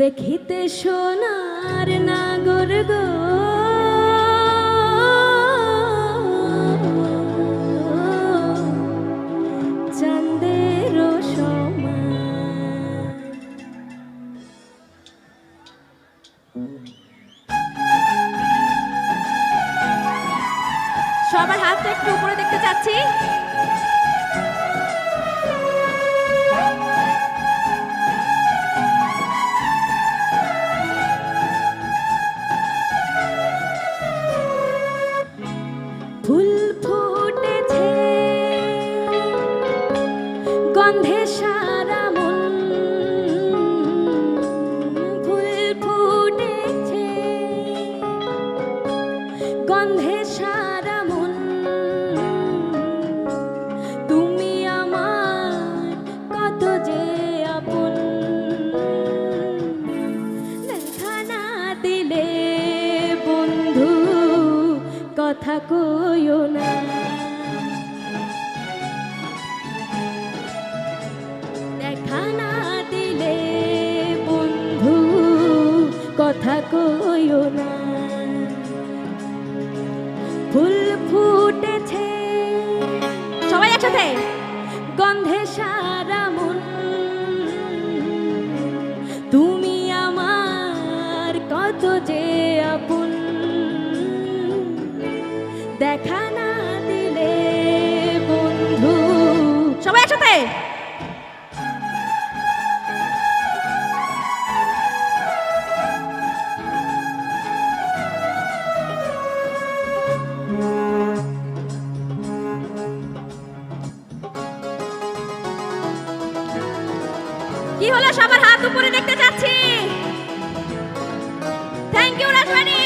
দেখিতে সোনার নাগর গো। সমান। সবার হাতটা একটু উপরে দেখতে চাচ্ছি। ফুল কথা কইও না। ফুল ফুটেছে। সবাই একসাথে? গন্ধে সারা মন। তুমি আমার কত যে আপন। দেখা না দিলে বন্ধু। সবাই একসাথে? কি হলো সবার হাত উপরে দেখতে চাচ্ছি? থ্যাংক ইউ রাজবাণী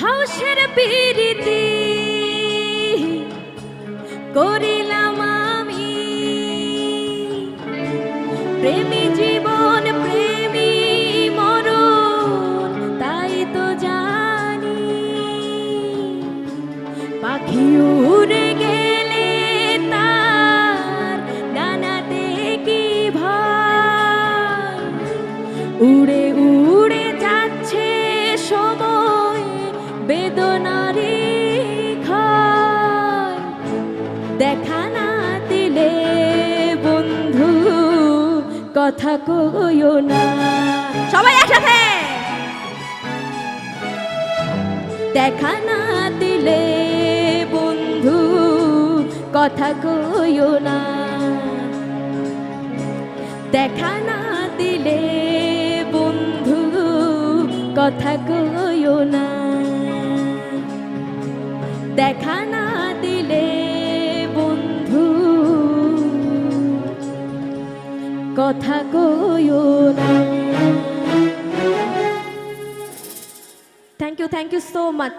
হাউসের পিরিতি করিলাম আমি। প্রেমী কথা কইও না। সবাই একসাথে। দেখা না দিলে বন্ধু, কথা কইও না। দেখা না দিলে বন্ধু, কথা কইও না। দেখা কথা কইও না thank you thank you so much